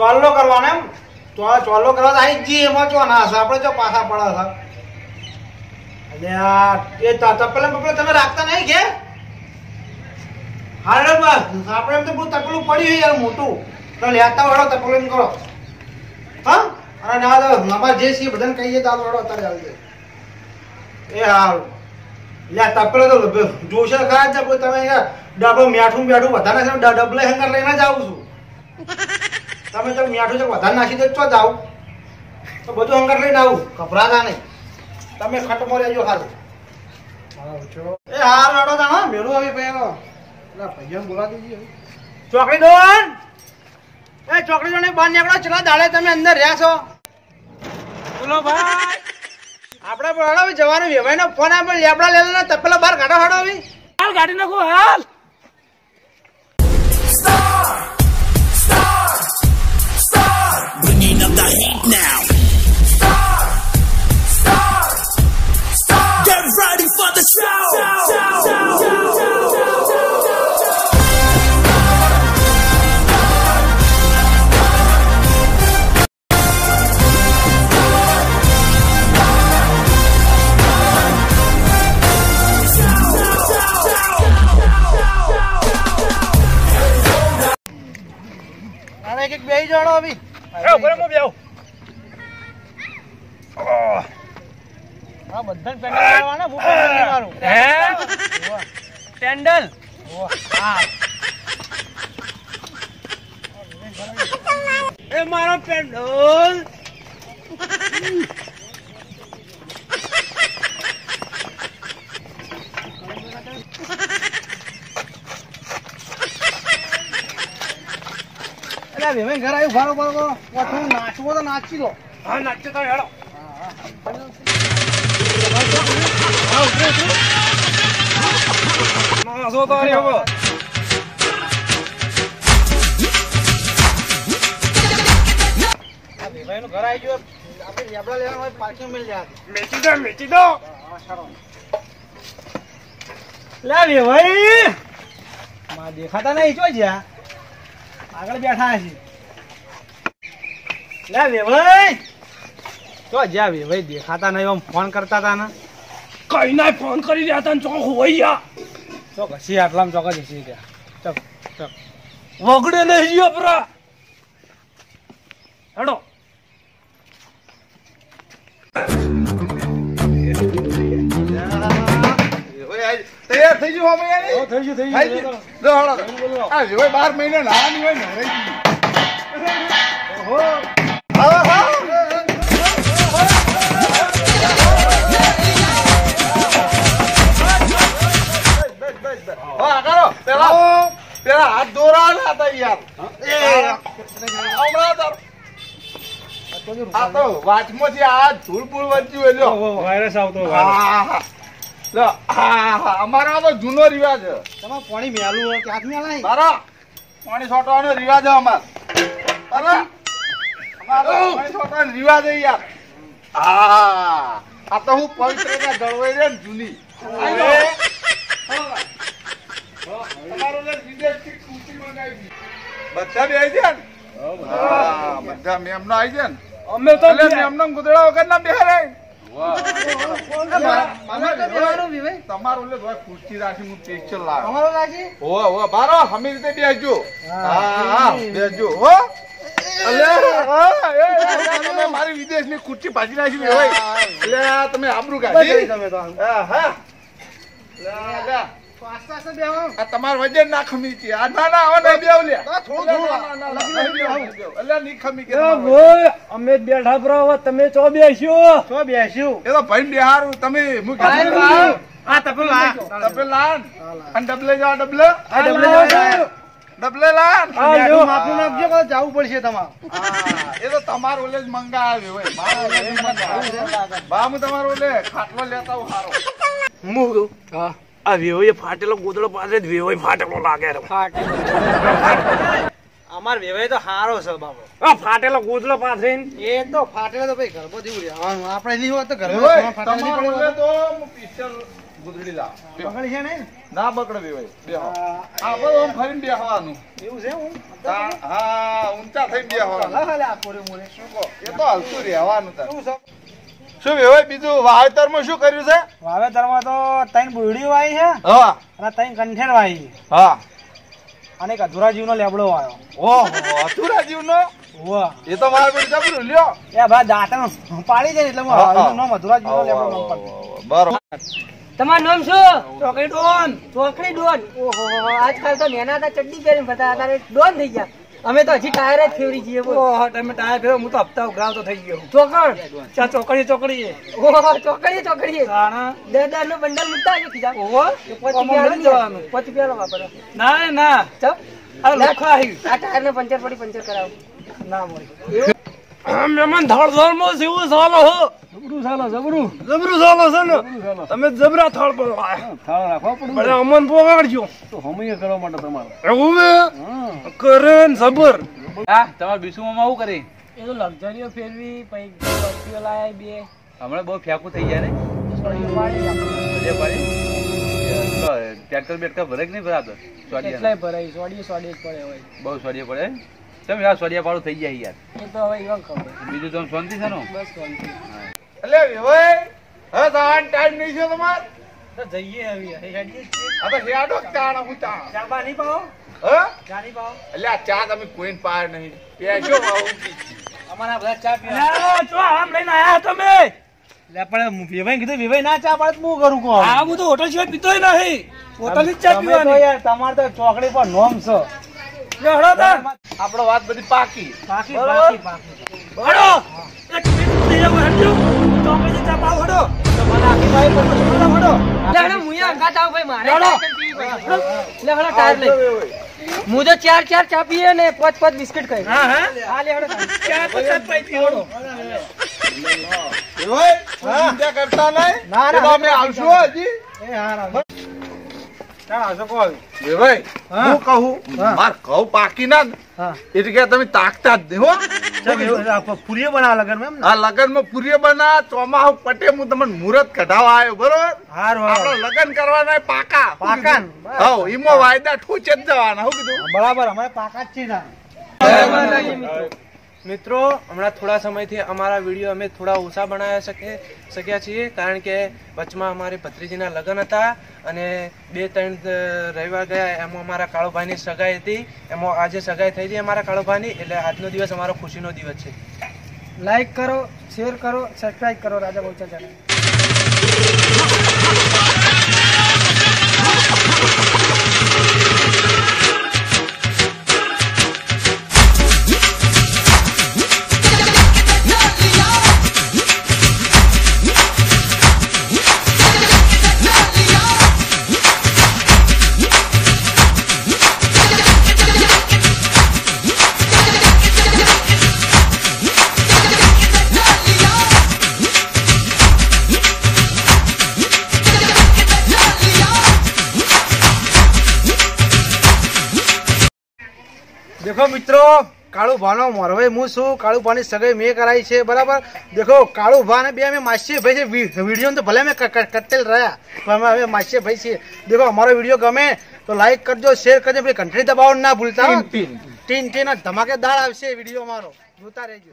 ચોલ્લો કરવાનો એમ? ચોલ્લો કરવા તો આવી જી એમાં ચો ના આપણે જો પાછા પડે હશે એટલે એ તપેલા બપેલા તમે રાખતા નહીં કે? હારે બસ. આપણે એમ તો બહુ તપેલું પડ્યું યાર મોટું. તો લેતા વાળો તપેલું કરો. હા? અને ના, તો અમારે જે છીએ બધાને કહીએ તો વાળો અત્યારે આવી એ હારું લે તપેલો તો જોશે ખરા જ તમે ડબલ મેઠું બેઠું ડ- ડબલે હંગર લઈને જ આવું છું. તમે તમે મીઠું છે વધારે નાખી દો તો જાવ તો બધું અંગર લઈને આવું. ગભરાતા નહીં. તમે ખટમો રહેજો હારું એ હાર લડો તા હા. મેળું આવી પહેલો એટલે ભૈયા બોલા દીધી ચોકડી દોન એ ચોકડી દોન બહાર નીકળો ચલા દાડે તમે અંદર રહ્યા છો. બોલો ભાઈ. આપણે બોલાડો જવાનું. વેવાઈ નો ફોન આપે લેબડા લેલા તપેલા બહાર કાઢો હાડો આવી હાલ ગાડી નાખો હાલ. એક એક બે જણો આવી હું. હા પેન્ડલ મારવાના મારું. હે? પેન્ડલ? હા એ મારો પેન્ડલ. વેવાઈ ઘર આવ્યું ફારો કરો પાછું નાચવો તો નાચી લો. હા નાચે તો હેડો. નાચો તો હવે આ ઘર આવી ગયું. આપણે લેવાનું હોય પાર્કિંગ મિલ જાય. મેચી દો મેચી દો. ભાઈ. માં દેખાતા નહીં જો જ્યાં? આગળ બેઠા છે લે વેવાઈ ચો જ્યાં વેવાઈ દેખાતા નહીં એમ ફોન કરતા હતા ને કઈ ના ફોન કરી રહ્યા હતા ને ચોક હોય યા ચો ઘસી આટલામાં ગયા ચક ચક વગડે નહીં ગયો પરા હેડો તૈયાર થઈ ગયું યાર? થઈ ગયું થઈ ગયું? હળો. આ મહિને નાની હોય ને રહી ગયું. હા, હા. હા, કરો. હાથ દોરાના હતા યાર હમણાં તો- આ આ ધૂળ બૂળ વધ્યું હોય લ્યો. વાયરસ આવતો. લો. અમારો જૂનો રિવાજ તમારે પાણી મેલું હોય કે હાથ મેલાય તારા પાણી છોટવાનો રિવાજ અમાર તારા છોટવાનો રિવાજ યાર. હા. આ તો હું પવિત્રતા જળવાઈ રે ને જૂની. ને બધા બે આવી જાય ને? હા બધા. મેમનો આવી ગયા ને. અમે તો એટલે મેમનો ગુદડા વગર ના બેહારે તમારું ખુરશી રાખી હું પિક્ચર લાવ તમારો રાખી? ઓ ઓ બારો હમી રીતે બેસજો. હા. હા બેસજો હો. અલે વિદેશ મારી વિદેશની ખુરશી ભાજી નાખી એટલે તમે આબરું કાઢી. તમે તો તમાર વજન ના ખમી છે. આ ના ના હવે નહીં બેવ લે. ના, ના, ના, ના, નહીં ખમી કે અમે બેઠા ચો બેસ્યો? ચો બેસ્યું? એ તો ભાઈ બિહારું તમે હું આ. આ ડબલે અને ડબલે જાઓ ડબલે. આ ડબલે જાઓ. નાખજો કે જવું પડશે તમારે. એ તો તમારું ઓલે જ મંગાવ્યું હોય મારું ઓલે જ બા હું તમારું ઓલે ખાટલો લેતા હું હારો. હું આ વેવાઈએ ફાટેલો ગોદડો પાસે જ ફાટેલો લાગે રે અમાર વેવાય તો હારો છે બાબો આ ફાટેલો ગોદડો પાસે એ તો ફાટેલો તો ભાઈ ઘરમાં જેવું રહેવાનું આપણે નહીં હોત તો ઘરમાં ફાટેલો તો પિસ્તોલ ગુદડી લાવ. પકડી છે ને? ના બગડે વેવાઈ, બેહો. બધું આમ ફરીને બેહવાનું. એવું છે હું? હા, ઊંચા મોટા થઈ ગયા હલા હલા આ કોરે મોરે. શું કહો? એ તો હલતું રહેવાનું તાર. શું વેવાય બીજું? વાવેતરમાં શું કર્યું છે? વાવેતરમાં તો ત્રણ બુરડી વાઈ છે હા. અને ત્રણ કંઠેર વાઈ. હા. અને એક અધૂરા જીવનો લેબડો આવ્યો ઓહો અતુરા જીવનો વાહ એ તો મારા બેટા જબરું લ્યો. એ ભાઈ દાંત પાડી દે એટલે હું નો મધુરા એનું નામ લેબડો બરોબર. તમારું નામ શું? ચોકડી ડોન. ચોકડી ડોન. ઓહો આજકાલ તો નેના હતા ચડ્ડી પહેરીને ફરતા અત્યારે ડોન થઈ ગયા. અમે તો હજી ટાયર જ ફેવરી બોલ. ઓહો તમે ટાયર ફેરો હું તો હપ્તા ઉઘરાવતો થઈ ગયો. ચોકડ. ચા ચોકડી ચોકડી ઓહો ચોકડી ચોકડી સાણા દસ દસનું બંડલ મૂકતા હજી કીધા ઓહો પોચ જવાનું. પોચ રૂપિયા વાપરો. ના ના. ચપ આ લોખા આવી આ ટાયર ને પંચર પડી પંચર કરાવો. ના મળી મહેમાન થળ થળમાં જેવું સાલો હો. જબરું ચાલો જબરું. જબરું સાલો છે ને. તમે જબરા થળ પર થળ રાખવા પડે. અમન પોગાડજો તો હમય કરવા માટે તમારે. એવું હે? કરે ને જબર. હા તમારે બીસુમાં આવું કરે? એ તો લક્ઝરીઓ ફેરવી પછી સ્કોર્પિયો લાય બે. હમણાં બહુ ફેંકું થઈ ગયા ને? મજા પાડી ટ્રેક્ટર બેક્ટર ભરે કે નહીં ભરાતો? કેટલાય સોડિયા ભરાય? સોડીએ સોડીએ પડે હોય. બહુ સોડિયા પડે તમે આ સોડિયા પાડું થઈ જાય યાર? એ તો હવે ઈવન ખબર. બીજું તમે શાંતિ છે ને? બસ શાંતિ. એટલે વેવાય હવે તાણ ટાઈમ નહીં છે તમાર? તો જઈએ હવે હેડીએ જ છીએ. આ તો હેડો તાણ હું તાણ ચા બા નહીં પાવો? હે? ચા નહીં પાવો? એટલે આ ચા તમે કોઈને પાર નહીં. પેશો આવું અમારા બધા ચા પીવા. જો આમ લઈને આયા તમે? લે પણ વેવાઈ કીધું વેવાઈ ના ચા પાડે તો હું કરું આ હું તો હોટલ સિવાય પીતોય નહીં. હોટલ જ ચા પીવાની. તમારે તો ચોકડી પર નોમ છે. આપણો વાત બધી પાકી. પાકી. પાકી પાકી. હડો! એક મિનિટ થઈ જાવ હટજો. ચોકડી ચા પાવ હળો તો મને આખી ભાઈ પર હડો. હડો લેડો મુયા કા જાવ ભાઈ મારે પડી. લે હડો ટાયર લે હું તો ચાર ચાર ચા પીએ ને પાંચ પાંચ બિસ્કિટ ખાઈ. હા હા. હા લે હડો ટાયર. ચા તો ચા પાઈ પી હળો વેવાય ચિંતા કરતા નહીં. ના, ના. અમે આવશું હજી. એ હા. કહો. વેવાય હા. હું કહું માર ઘઉં પાકી ના એટલે કે તમે તાકતા જ હો. લગન બના પટે હું તમને મુહૂર્ત કઢાવા આવ્યો બરોબર? હારું આપણે લગન કરવાના પાકા પાકા. હવ ઈમો વાયદા ઠોચે જ જવાના હું કીધું. બરાબર અમારે પાકા જ છે ના. મિત્રો, હમણાં થોડા સમયથી અમારા વીડિયો અમે થોડા ઓછા બનાવી શકે શક્યા છીએ, કારણ કે વચમાં અમારે ભત્રીજીના લગ્ન હતા અને બે ત્રણ રવિવાર ગયા એમાં અમારા કાળુભાઈની સગાઈ હતી. એમાં આજે સગાઈ થઈ હતી અમારા કાળુભાઈની, એટલે આજનો દિવસ અમારો ખુશીનો દિવસ છે. લાઈક કરો શેર કરો સબસ્ક્રાઈબ કરો રાજા બહુચા ચેનલ દેખો મિત્રો કાળુ ભાનો મોરવે હું છું કાળુ ભાની સગાઈ મેં કરાવી છે બરાબર? દેખો કાળુ ભા ને બે અમે માસીએ ભાઈ છે વીડિયો તો ભલે અમે કટેલ રહ્યા પણ અમે હવે માસીએ ભાઈ છીએ. દેખો અમારો વીડિયો ગમે તો લાઈક કરજો શેર કરજો પેલી ઘંટડી દબાવવાનું ના ભૂલતા. ટીન ટીન. ધમાકેદાર આવશે વીડિયો અમારો. જોતા રહેજો.